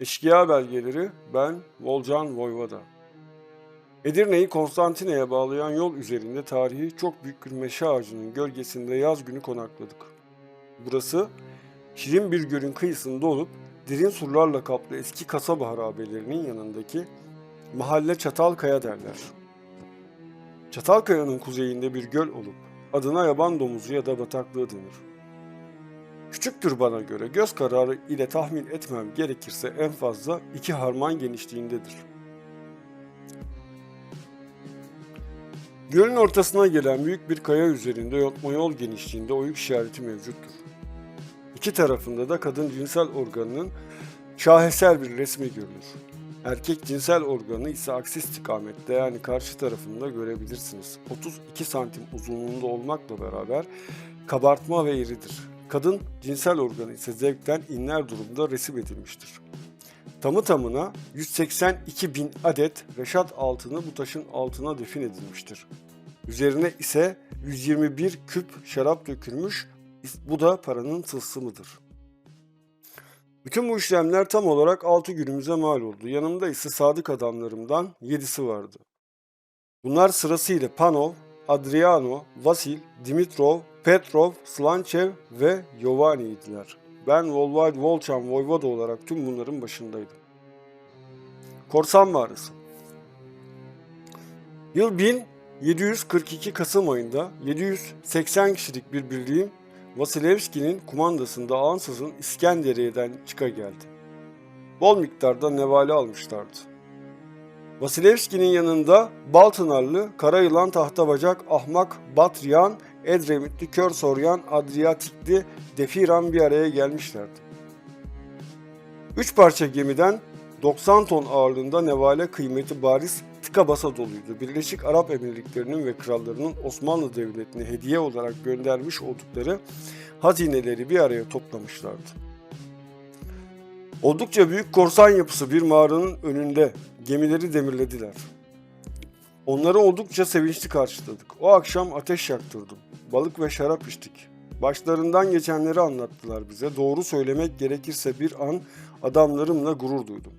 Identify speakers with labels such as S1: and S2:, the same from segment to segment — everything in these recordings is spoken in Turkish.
S1: Eşkıya belgeleri ben Volcan Voyvoda. Edirne'yi Konstantine'ye bağlayan yol üzerinde tarihi çok büyük bir meşe ağacının gölgesinde yaz günü konakladık. Burası şirin bir gölün kıyısında olup derin surlarla kaplı eski kasaba harabelerinin yanındaki mahalle Çatalkaya derler. Çatalkaya'nın kuzeyinde bir göl olup adına yaban domuzu ya da bataklığı denir. Küçüktür bana göre göz kararı ile tahmin etmem gerekirse en fazla iki harman genişliğindedir. Gölün ortasına gelen büyük bir kaya üzerinde yontma yol genişliğinde oyuk işareti mevcuttur. İki tarafında da kadın cinsel organının şaheser bir resmi görülür. Erkek cinsel organı ise aksi istikamette yani karşı tarafında görebilirsiniz. 32 santim uzunluğunda olmakla beraber kabartma ve iridir. Kadın cinsel organı ise zevkten inler durumda resim edilmiştir. Tamı tamına 182 bin adet reşat altını bu taşın altına defin edilmiştir. Üzerine ise 121 küp şarap dökülmüş, bu da paranın tılsımıdır. Bütün bu işlemler tam olarak 6 günümüze mal oldu. Yanımda ise sadık adamlarımdan 7'si vardı. Bunlar sırasıyla Panov, Adriano, Vasil, Dimitrov, Petrov, Slanchev ve Giovanni idiler. Ben Volvide Volchan Voyvoda olarak tüm bunların başındaydım. Korsan Mağarası Yıl 1742 Kasım ayında 780 kişilik bir birliğin Vasilevski'nin kumandasında ansızın İskenderiye'den çıka geldi. Bol miktarda nevale almışlardı. Vasilevski'nin yanında Baltınarlı, Kara Yılan Tahtabacak, Ahmak, Batryan, Edremitli, Kör Soryan, Adriyatikli, Defiran bir araya gelmişlerdi. Üç parça gemiden 90 ton ağırlığında nevale kıymeti bariz tıka basa doluydu. Birleşik Arap Emirlikleri'nin ve krallarının Osmanlı Devleti'ne hediye olarak göndermiş oldukları hazineleri bir araya toplamışlardı. Oldukça büyük korsan yapısı bir mağaranın önünde gemileri demirlediler. Onları oldukça sevinçli karşıladık. O akşam ateş yaktırdım. Balık ve şarap içtik. Başlarından geçenleri anlattılar bize. Doğru söylemek gerekirse bir an adamlarımla gurur duydum.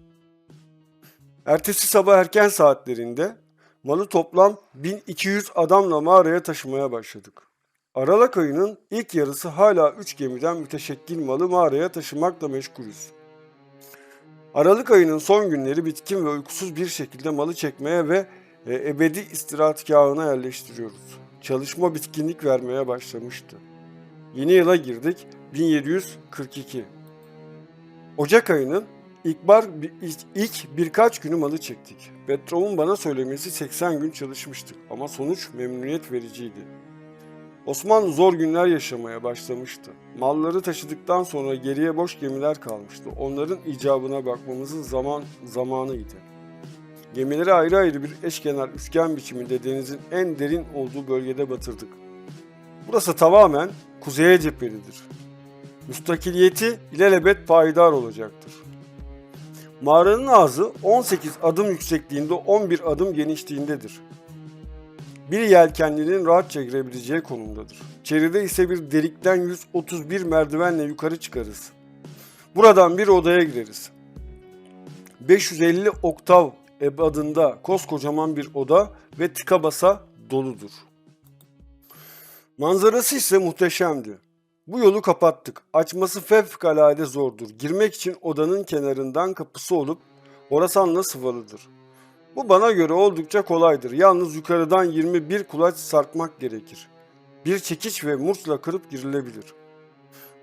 S1: Ertesi sabah erken saatlerinde malı toplam 1200 adamla mağaraya taşımaya başladık. Aralık ayının ilk yarısı hala 3 gemiden müteşekkil malı mağaraya taşımakla meşgulüz. Aralık ayının son günleri bitkin ve uykusuz bir şekilde malı çekmeye ve e, ebedi istirahatgahına yerleştiriyoruz. Çalışma bitkinlik vermeye başlamıştı. Yeni yıla girdik 1742. Ocak ayının ilk, bar, ilk, birkaç günü malı çektik. Petrov'un bana söylemesi 80 gün çalışmıştık ama sonuç memnuniyet vericiydi. Osmanlı zor günler yaşamaya başlamıştı. Malları taşıdıktan sonra geriye boş gemiler kalmıştı. Onların icabına bakmamızın zaman zamanıydı. Gemileri ayrı ayrı bir eşkenar üçgen biçiminde denizin en derin olduğu bölgede batırdık. Burası tamamen kuzeye cephelidir. Müstakiliyeti ilelebet payidar olacaktır. Mağaranın ağzı 18 adım yüksekliğinde 11 adım genişliğindedir. Bir yelkenlinin rahatça girebileceği konumdadır. İçeride ise bir delikten 131 merdivenle yukarı çıkarız. Buradan bir odaya gireriz. 550 oktav ebadında koskocaman bir oda ve tıka basa doludur. Manzarası ise muhteşemdi. Bu yolu kapattık. Açması fevkalade zordur. Girmek için odanın kenarından kapısı olup orasanla sıvalıdır. Bu bana göre oldukça kolaydır. Yalnız yukarıdan 21 kulaç sarkmak gerekir. Bir çekiç ve murçla kırıp girilebilir.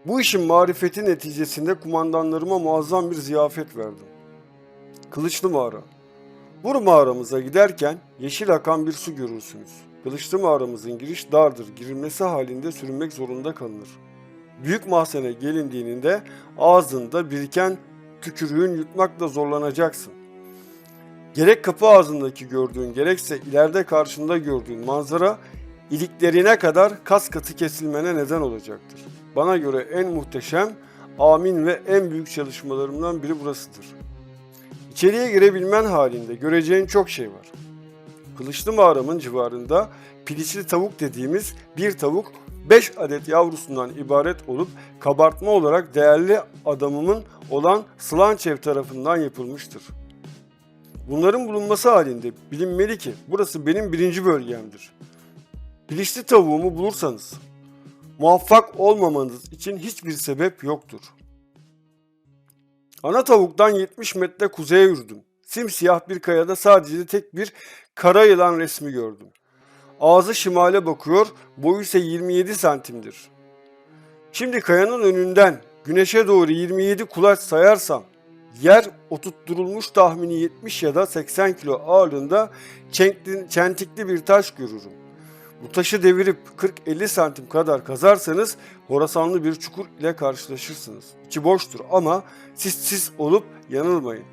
S1: Bu işin marifeti neticesinde kumandanlarıma muazzam bir ziyafet verdim. Kılıçlı mağara. Bu mağaramıza giderken yeşil akan bir su görürsünüz. Kılıçlı mağaramızın giriş dardır. Girilmesi halinde sürünmek zorunda kalınır. Büyük mahzene gelindiğinde ağzında biriken tükürüğün yutmakla zorlanacaksın. Gerek kapı ağzındaki gördüğün gerekse ileride karşında gördüğün manzara iliklerine kadar kas katı kesilmene neden olacaktır. Bana göre en muhteşem, amin ve en büyük çalışmalarımdan biri burasıdır. İçeriye girebilmen halinde göreceğin çok şey var. Kılıçlı mağaramın civarında piliçli tavuk dediğimiz bir tavuk 5 adet yavrusundan ibaret olup kabartma olarak değerli adamımın olan Slançev tarafından yapılmıştır. Bunların bulunması halinde bilinmeli ki burası benim birinci bölgemdir. Pilişli tavuğumu bulursanız muvaffak olmamanız için hiçbir sebep yoktur. Ana tavuktan 70 metre kuzeye yürüdüm. Simsiyah bir kayada sadece tek bir kara yılan resmi gördüm. Ağzı şimale bakıyor, boyu ise 27 santimdir. Şimdi kayanın önünden güneşe doğru 27 kulaç sayarsam yer oturtturulmuş tahmini 70 ya da 80 kilo ağırlığında çentikli bir taş görürüm. Bu taşı devirip 40-50 santim kadar kazarsanız horasanlı bir çukur ile karşılaşırsınız. İçi boştur ama siz siz olup yanılmayın.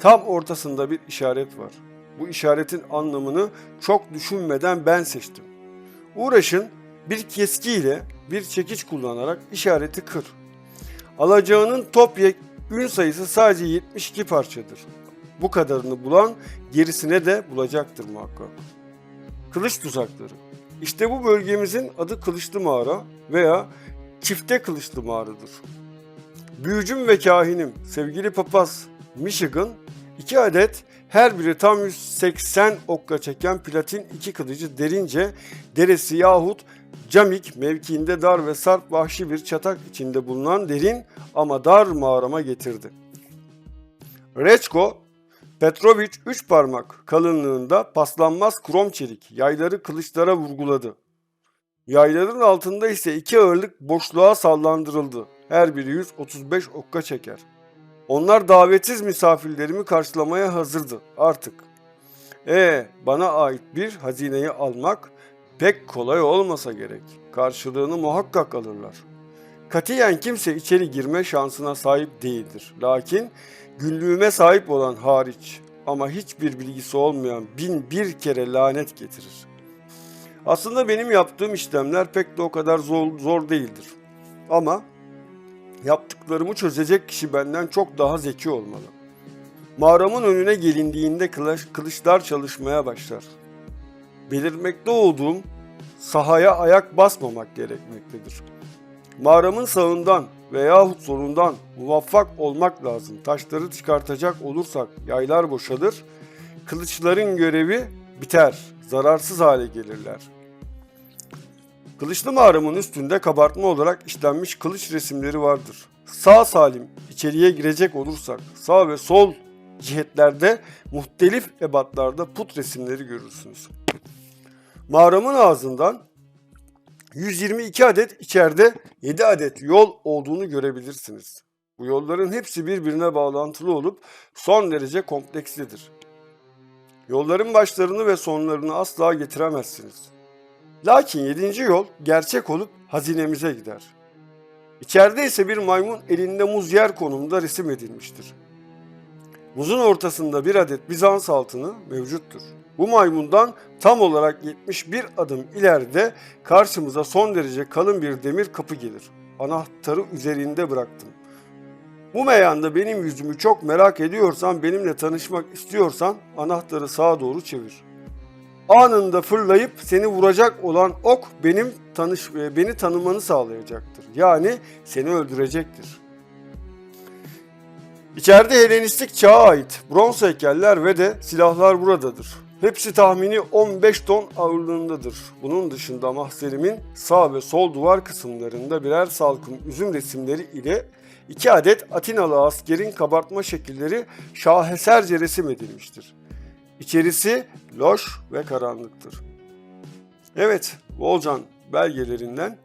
S1: Tam ortasında bir işaret var. Bu işaretin anlamını çok düşünmeden ben seçtim. Uğraşın bir keski ile bir çekiç kullanarak işareti kır. Alacağının topyek gün sayısı sadece 72 parçadır. Bu kadarını bulan gerisine de bulacaktır muhakkak. Kılıç tuzakları. İşte bu bölgemizin adı Kılıçlı Mağara veya Çifte Kılıçlı Mağara'dır. Büyücüm ve kahinim, sevgili papaz Michigan, iki adet her biri tam 180 okka çeken platin iki kılıcı derince deresi yahut camik mevkiinde dar ve sarp vahşi bir çatak içinde bulunan derin ama dar mağarama getirdi. Reçko, Petrovic üç parmak kalınlığında paslanmaz krom çelik yayları kılıçlara vurguladı. Yayların altında ise iki ağırlık boşluğa sallandırıldı. Her biri 135 okka çeker. Onlar davetsiz misafirlerimi karşılamaya hazırdı artık. E bana ait bir hazineyi almak pek kolay olmasa gerek. Karşılığını muhakkak alırlar. Katiyen kimse içeri girme şansına sahip değildir. Lakin günlüğüme sahip olan hariç ama hiçbir bilgisi olmayan bin bir kere lanet getirir. Aslında benim yaptığım işlemler pek de o kadar zor, zor değildir. Ama yaptıklarımı çözecek kişi benden çok daha zeki olmalı. Mağaramın önüne gelindiğinde kılıç, kılıçlar çalışmaya başlar. Belirmekte olduğum sahaya ayak basmamak gerekmektedir. Mağaramın sağından veyahut solundan muvaffak olmak lazım. Taşları çıkartacak olursak yaylar boşalır, kılıçların görevi biter, zararsız hale gelirler. Kılıçlı mağaramın üstünde kabartma olarak işlenmiş kılıç resimleri vardır. Sağ salim içeriye girecek olursak sağ ve sol cihetlerde muhtelif ebatlarda put resimleri görürsünüz. Mağaramın ağzından 122 adet içeride 7 adet yol olduğunu görebilirsiniz. Bu yolların hepsi birbirine bağlantılı olup son derece komplekslidir. Yolların başlarını ve sonlarını asla getiremezsiniz. Lakin 7. yol gerçek olup hazinemize gider. İçeride ise bir maymun elinde muz yer konumda resim edilmiştir. Muzun ortasında bir adet Bizans altını mevcuttur. Bu maymundan tam olarak 71 adım ileride karşımıza son derece kalın bir demir kapı gelir. Anahtarı üzerinde bıraktım. Bu meyanda benim yüzümü çok merak ediyorsan, benimle tanışmak istiyorsan anahtarı sağa doğru çevir. Anında fırlayıp seni vuracak olan ok benim tanış beni tanımanı sağlayacaktır. Yani seni öldürecektir. İçeride Helenistik çağa ait bronz heykeller ve de silahlar buradadır. Hepsi tahmini 15 ton ağırlığındadır. Bunun dışında mahzenimin sağ ve sol duvar kısımlarında birer salkım üzüm resimleri ile iki adet Atinalı askerin kabartma şekilleri şaheserce resim edilmiştir. İçerisi loş ve karanlıktır. Evet, Volcan belgelerinden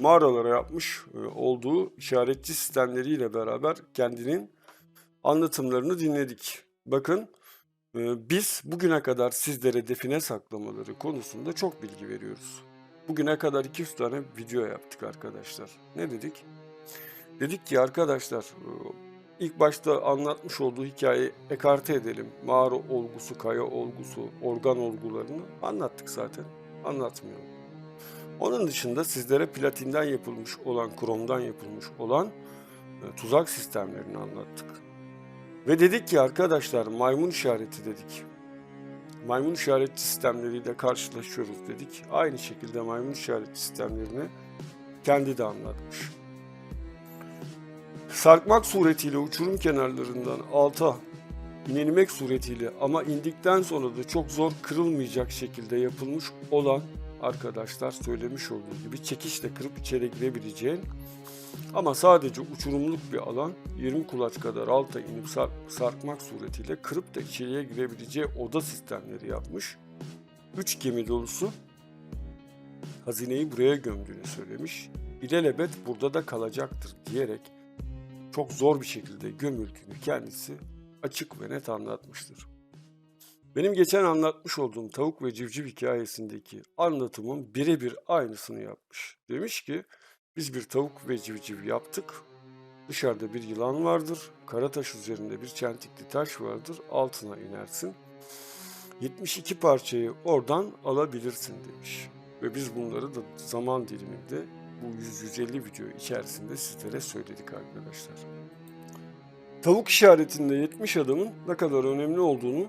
S1: mağaralara yapmış e, olduğu işaretçi sistemleriyle beraber kendinin anlatımlarını dinledik. Bakın biz bugüne kadar sizlere define saklamaları konusunda çok bilgi veriyoruz. Bugüne kadar 200 tane video yaptık arkadaşlar. Ne dedik? Dedik ki arkadaşlar e, ilk başta anlatmış olduğu hikayeyi ekarte edelim. Mağara olgusu, kaya olgusu, organ olgularını anlattık zaten. Anlatmıyorum. Onun dışında sizlere platinden yapılmış olan, kromdan yapılmış olan e, tuzak sistemlerini anlattık. Ve dedik ki arkadaşlar maymun işareti dedik. maymun işaretli sistemleriyle karşılaşıyoruz dedik. Aynı şekilde maymun işaretli sistemlerini kendi de anlatmış. Sarkmak suretiyle uçurum kenarlarından alta inilmek suretiyle ama indikten sonra da çok zor kırılmayacak şekilde yapılmış olan arkadaşlar söylemiş olduğu gibi çekişle kırıp içeri girebileceğin ama sadece uçurumluk bir alan 20 kulaç kadar alta inip sar- sarkmak suretiyle kırıp da içeriye girebileceği oda sistemleri yapmış. 3 gemi dolusu hazineyi buraya gömdüğünü söylemiş. İlelebet burada da kalacaktır diyerek çok zor bir şekilde gömüldüğünü kendisi açık ve net anlatmıştır. Benim geçen anlatmış olduğum tavuk ve civciv hikayesindeki anlatımın birebir aynısını yapmış. Demiş ki biz bir tavuk ve civciv yaptık. Dışarıda bir yılan vardır. Kara taş üzerinde bir çentikli taş vardır. Altına inersin. 72 parçayı oradan alabilirsin demiş. Ve biz bunları da zaman diliminde bu 100-150 video içerisinde sizlere söyledik arkadaşlar. Tavuk işaretinde 70 adamın ne kadar önemli olduğunu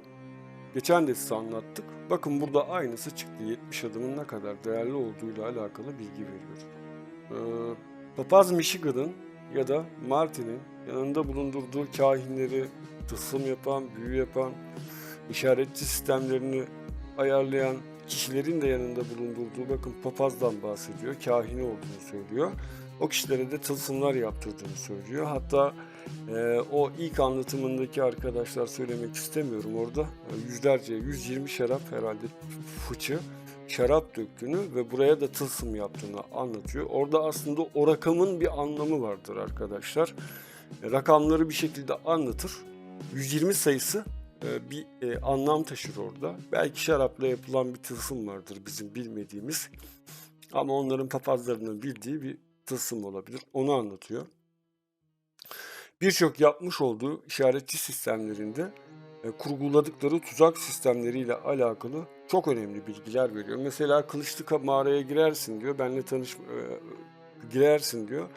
S1: geçen de size anlattık. Bakın burada aynısı çıktı. 70 adımın ne kadar değerli olduğuyla alakalı bilgi veriyor. Ee, Papaz Michigan'ın ya da Martin'in yanında bulundurduğu kahinleri tılsım yapan, büyü yapan, işaretçi sistemlerini ayarlayan kişilerin de yanında bulundurduğu bakın papazdan bahsediyor. Kahini olduğunu söylüyor. O kişilere de tılsımlar yaptırdığını söylüyor. Hatta e, o ilk anlatımındaki arkadaşlar söylemek istemiyorum orada. Yüzlerce, 120 şarap herhalde fıçı şarap döktüğünü ve buraya da tılsım yaptığını anlatıyor. Orada aslında o rakamın bir anlamı vardır arkadaşlar. E, Rakamları bir şekilde anlatır. 120 sayısı e, bir e, anlam taşır orada. Belki şarapla yapılan bir tılsım vardır bizim bilmediğimiz. Ama onların papazlarının bildiği bir tılsım olabilir. Onu anlatıyor. Birçok yapmış olduğu işaretçi sistemlerinde kurguladıkları tuzak sistemleriyle alakalı çok önemli bilgiler veriyor. Mesela kılıçlı mağaraya girersin diyor. Benle tanış e, girersin diyor.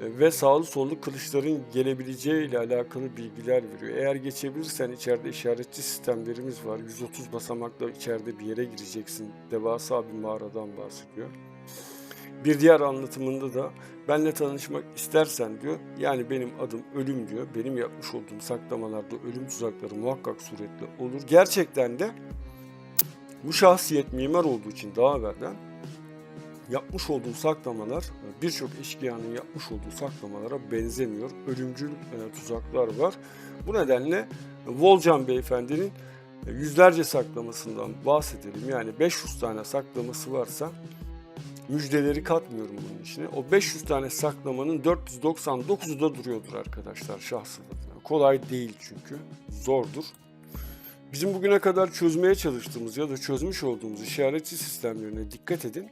S1: E, ve sağlı sollu kılıçların gelebileceği ile alakalı bilgiler veriyor. Eğer geçebilirsen içeride işaretçi sistemlerimiz var. 130 basamakla içeride bir yere gireceksin. Devasa bir mağaradan bahsediyor. Bir diğer anlatımında da benle tanışmak istersen diyor. Yani benim adım ölüm diyor. Benim yapmış olduğum saklamalarda ölüm tuzakları muhakkak suretle olur. Gerçekten de bu şahsiyet mimar olduğu için daha evvelden yapmış olduğu saklamalar birçok eşkıyanın yapmış olduğu saklamalara benzemiyor. Ölümcül e, tuzaklar var. Bu nedenle Volcan Beyefendi'nin yüzlerce saklamasından bahsedelim. Yani 500 tane saklaması varsa müjdeleri katmıyorum bunun içine. O 500 tane saklamanın 499'u da duruyordur arkadaşlar şahsın adına. Kolay değil çünkü. Zordur. Bizim bugüne kadar çözmeye çalıştığımız ya da çözmüş olduğumuz işaretçi sistemlerine dikkat edin.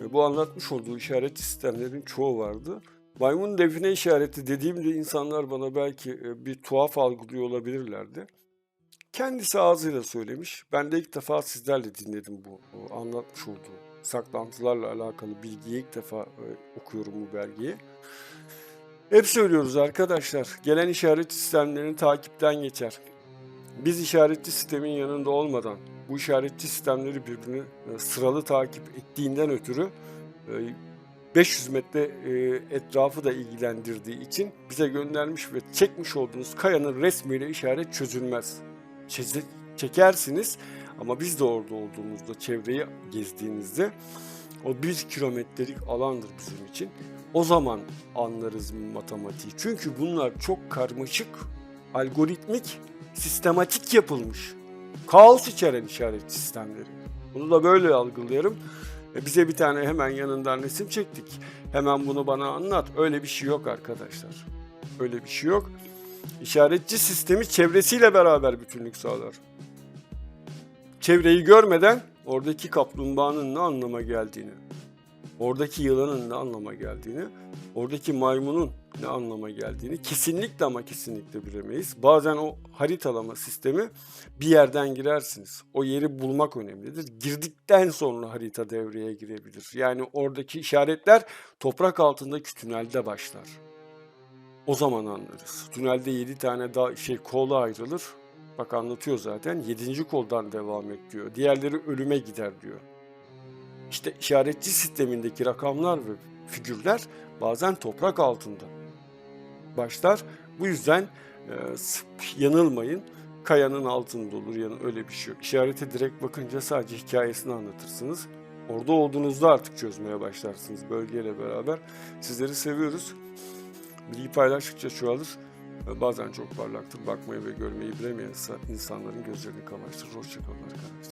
S1: Ve bu anlatmış olduğu işaretçi sistemlerin çoğu vardı. Maymun define işareti dediğimde insanlar bana belki e, bir tuhaf algılıyor olabilirlerdi. Kendisi ağzıyla söylemiş. Ben de ilk defa sizlerle dinledim bu anlatmış olduğu saklantılarla alakalı bilgiyi ilk defa e, okuyorum bu belgeyi. Hep söylüyoruz arkadaşlar. Gelen işaret sistemlerini takipten geçer. Biz işaretçi sistemin yanında olmadan bu işaretçi sistemleri birbirini e, sıralı takip ettiğinden ötürü e, 500 metre e, etrafı da ilgilendirdiği için bize göndermiş ve çekmiş olduğunuz kayanın resmiyle işaret çözülmez. Çekersiniz ama biz de orada olduğumuzda çevreyi gezdiğinizde o bir kilometrelik alandır bizim için. O zaman anlarız matematiği. Çünkü bunlar çok karmaşık, algoritmik, sistematik yapılmış. Kaos içeren işaret sistemleri. Bunu da böyle algılıyorum. E bize bir tane hemen yanından resim çektik. Hemen bunu bana anlat. Öyle bir şey yok arkadaşlar. Öyle bir şey yok. İşaretçi sistemi çevresiyle beraber bütünlük sağlar. Çevreyi görmeden oradaki kaplumbağanın ne anlama geldiğini, oradaki yılanın ne anlama geldiğini, oradaki maymunun ne anlama geldiğini kesinlikle ama kesinlikle bilemeyiz. Bazen o haritalama sistemi bir yerden girersiniz. O yeri bulmak önemlidir. Girdikten sonra harita devreye girebilir. Yani oradaki işaretler toprak altındaki tünelde başlar. O zaman anlarız. Tünelde 7 tane daha şey kola ayrılır. Bak anlatıyor zaten. Yedinci koldan devam et diyor. Diğerleri ölüme gider diyor. İşte işaretçi sistemindeki rakamlar ve figürler bazen toprak altında. Başlar bu yüzden e, sık yanılmayın. Kayanın altında olur yani öyle bir şey yok. İşarete direkt bakınca sadece hikayesini anlatırsınız. Orada olduğunuzda artık çözmeye başlarsınız bölgeyle beraber. Sizleri seviyoruz. Bilgi paylaştıkça çoğalır. Bazen çok parlaktır. Bakmayı ve görmeyi bilemeyen insan- insanların gözlerini kamaştırır. Hoşçakalın arkadaşlar.